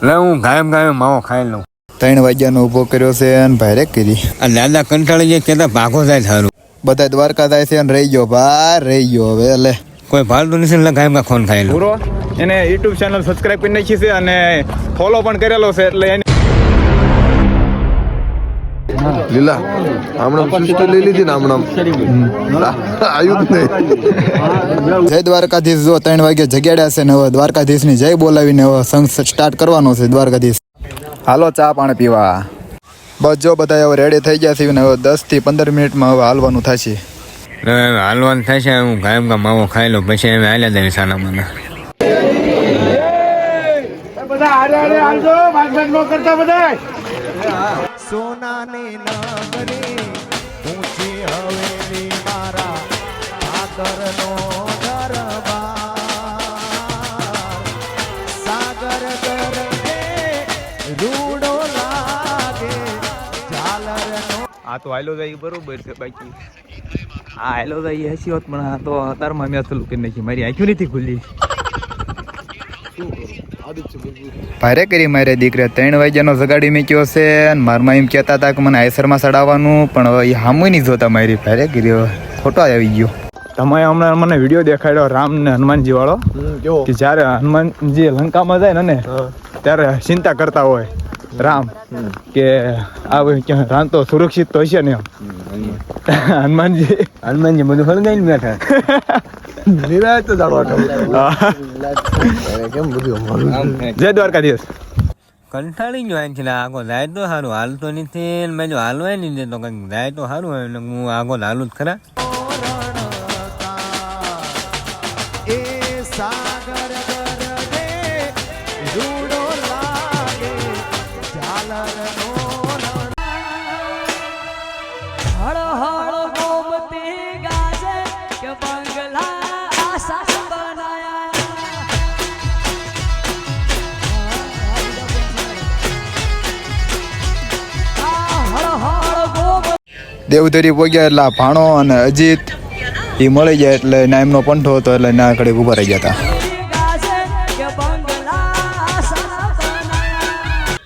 એટલે હું ગાયમ ગાયમ માવો ખાઈ લઉં. ત્રણ વાગ્યાનો ઊભો કર્યો છે અને ભારે કરી. અને દાદા કંટાળી જાય કેતા ભાગો જાય સારું બધા દ્વારકા જાય છે અને રહી ગયો ભાર રહી ગયો હવે એટલે કોઈ ભાલતું નથી એટલે ગાયમ ખોન ખાઈ લઉં. એને યુટ્યુબ ચેનલ સબસ્ક્રાઇબ કરી નાખી છે અને ફોલો પણ કરેલો છે એટલે એની લીલા. હમણાં સિસ્ટર લઈ લીધી ને હમણાં આવ્યું જ નહીં. જય દ્વારકાધીશ. જો ત્રણ વાગે જગ્યાડ્યા છે ને હવે દ્વારકાધીશની જય બોલાવીને હવે સંઘ સ્ટાર્ટ કરવાનો છે દ્વારકાધીશ. હાલો ચા પાણી પીવા. બસ જો બધા હવે રેડી થઈ ગયા છે ને હવે દસથી પંદર મિનિટમાં હવે હાલવાનું થશે. હાલવાનું થાય છે હું કાયમ કા માવો ખાઈ લઉં પછી એમ હાલ્યા જાય સાના મને સોનાની નગરી ઊંચી હવેલી મારા સાગરનો દરબાર. સાગર ગરજે રૂડો લાગે ઝાલરનો આ તો હાલો જાય બરોબર છે બાકી. હા હાલો જાય હસી હોત પણ આ તો અતારમાં મેં થયું કરી નાખી મારી આંખ્યું નથી ખુલ્લી. ભારે કરી મારે દીકરે. ત્રણ વાગ્યાનો જગાડી મેક્યો છે અને મારમાં એમ કહેતા હતા કે મને આયસરમાં ચડાવવાનું પણ હવે એ હામુય નહીં જોતા મારી. ભારે કરી ખોટો આવી ગયો. તમે હમણાં મને વીડિયો દેખાડ્યો રામ ને હનુમાનજી વાળો કે જ્યારે હનુમાનજી લંકામાં જાય ને ને ત્યારે ચિંતા કરતા હોય રામ કે આ ભાઈ રામ તો સુરક્ષિત તો હશે ને એમ. હનુમાનજી. હનુમાનજી બધું હળગાઈને બેઠા. નિરાય તો જાણવા હા. કેમ બધું અમારું જય દ્વારકાધીશ કંટાળી ગયો અહીંથી આગો જાય તો સારું હાલતો નથી મેં જો હાલવાય નહીં દેતો કંઈક જાય તો સારું હોય ને હું આગો હાલું જ ખરા સાગર દેવધરી પહોંચ્યા એટલે ભાણો અને અજીત એ મળી ગયા એટલે ના એમનો પંઠો હતો એટલે ના કડે ઊભા રહી ગયા હતા.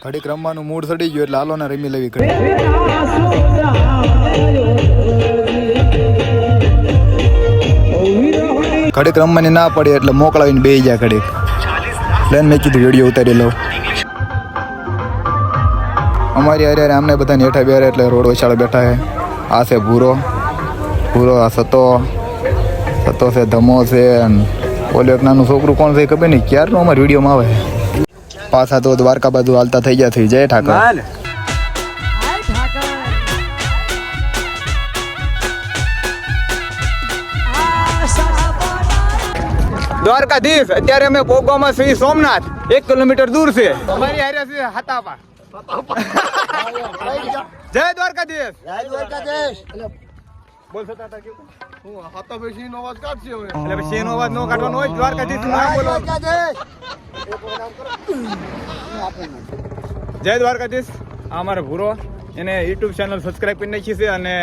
ઘડીક રમવાનું મૂડ ચડી ગયું એટલે હાલો ને રમી લેવી ઘડી ઘડીક રમવાની ના પડી એટલે મોકલાવીને બે ગયા ઘડીક. એટલે મેં કીધું વીડિયો ઉતારી લઉં. અમારી અરે આમને બધાને હેઠા બેરે એટલે રોડ વચાળે બેઠા છે આ છે ભૂરો. ભૂરો આ સતો. સતો છે ધમો છે ઓલું એક નાનું છોકરું કોણ છે ખબર નહીં. ક્યારનું અમારા વિડીયોમાં આવે પાછા તો દ્વારકા બાજુ હાલતા થઈ ગયા થઈ જય ઠાકર. દ્વારકાધીશ અત્યારે અમે પોગવામાં શ્રી સોમનાથ. એક કિલોમીટર દૂર છે. અમારી હારે છે હાતાપા જય દ્વારકાધીશ. બોલ સતા તા કેવું? હું હાથા બેસી નો અવાજ કાઢશે હવે. એટલે પછી એનો અવાજ ન કાઢવાનો હોય દ્વારકાધીશ બોલો. જય દ્વારકાધીશ. આ અમારો ભૂરો. એને યુટ્યુબ ચેનલ સબસ્ક્રાઇબ કરી નાખી છે અને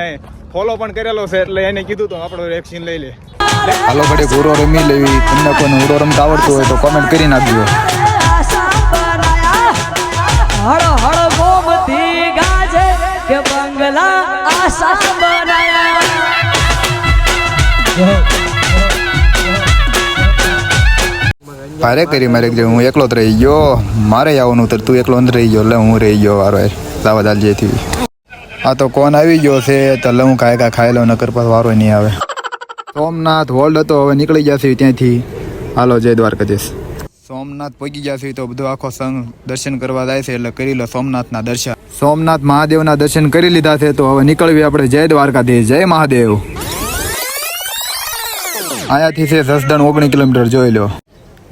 ફોલો પણ કરેલો છે એટલે એને કીધું તો આપણો એક લઈ લે. હાલો ઘડી ભૂરો રમી લેવી. તમને કોઈ હુરો રમતા આવડતું હોય તો કોમેન્ટ કરી નાખજો. હળ હળ ગોમતી ગાજે કે બંગલા આશા બનાયા ભારે કરી મારે કે હું એકલો જ રહી ગયો મારે આવવાનું તો તું એકલો જ રહી ગયો એટલે હું રહી ગયો વારો લાવા દાલ જેથી આ તો કોણ આવી ગયો છે તો એટલે હું કાંઈ કાંઈ ખાઈ લઉં નકર પાછો વારો નહીં આવે સોમનાથ હોલ્ડ હતો હવે નીકળી જશે ત્યાંથી હાલો જય દ્વારકાધીશ સોમનાથ પહોંચી જશે તો બધો આખો સંઘ દર્શન કરવા જાય છે એટલે કરી લો સોમનાથના દર્શન. સોમનાથ મહાદેવના દર્શન કરી લીધા છે તો હવે નીકળવી આપણે જય દ્વારકાધીશ જય મહાદેવ. અહીંયાથી છે જસદણ ઓગણીસ કિલોમીટર જોઈ લો.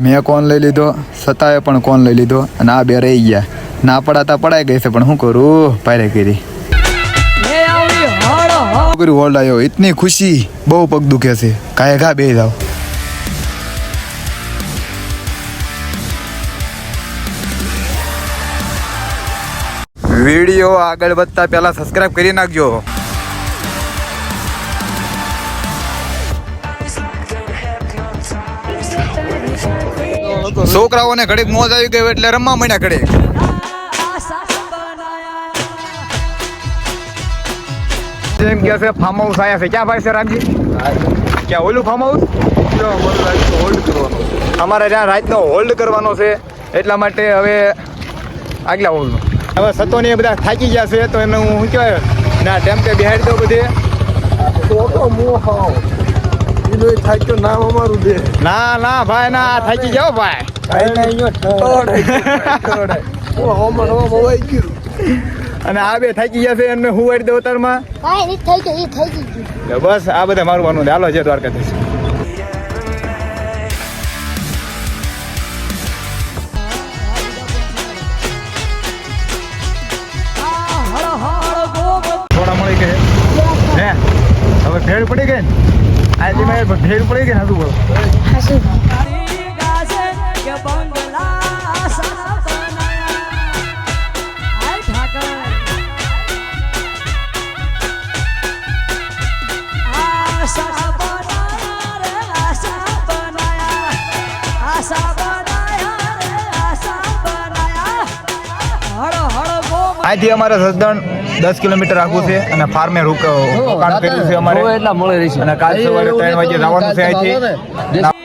મેં કોણ લઈ લીધો? સતાએ પણ કોણ લઈ લીધો? અને આ બે રહી ગયા. ના પડાતા પડાઈ ગઈ છે પણ શું કરું? પારે કરી. હળ હોલ્ડ આવ્યો ઇતની ખુશી. બહુ પગ દુખે છે. કાંઈ ઘા બે જાવ વીડિયો આગળ વધતા પહેલા સબસ્ક્રાઇબ કરી નાખજો. છોકરાઓને ઘડીક મોજ આવી ગઈ એટલે રમવા માંડ્યા ઘડીક. જેમ કે છે ફાર્મ હાઉસ આયા છે. ક્યાં ભાઈ છે, રામજી? ક્યાં, ઓલું ફાર્મ હાઉસ હોલ્ડ કરવાનો અમારે ત્યાં રાતનો હોલ્ડ કરવાનો છે. એટલા માટે હવે આગલા હોલનો હવે સતોની એ બધા થાકી ગયા છે તો એમને હું શું કહેવાય ના ટેમ્પે બિહાડી દો બધે. એનો થાક્યો નામ અમારું દે ના ના ભાઈ ના થાકી જાઓ ભાઈ. અને આ બે થાકી ગયા છે એમને હું વાળી દઉં તારમાં કાંઈ નહીં થઈ ગયું એ થઈ ગયું. બસ આ બધા મારું વાનું હાલો છે દ્વારકાધીશ. ભેળ પડી ગઈ ને? આજે મેં ભેળ પડી ગઈ ને હતું બોલો. હાસુ અમારા કે બંગલા આશા બનાયા હાય ઠાકર આશા બનાયા રે આશા બનાયા આશા બનાયા રે આશા બનાયા હળ હળ ગોમ અમારે સજ્જન દસ કિલોમીટર આગું છે અને ફાર્મે રોક રોકાણ કર્યું છે અમારે. અને કાલ સવારે ત્રણ વાગે જવાનું છે અહીંથી.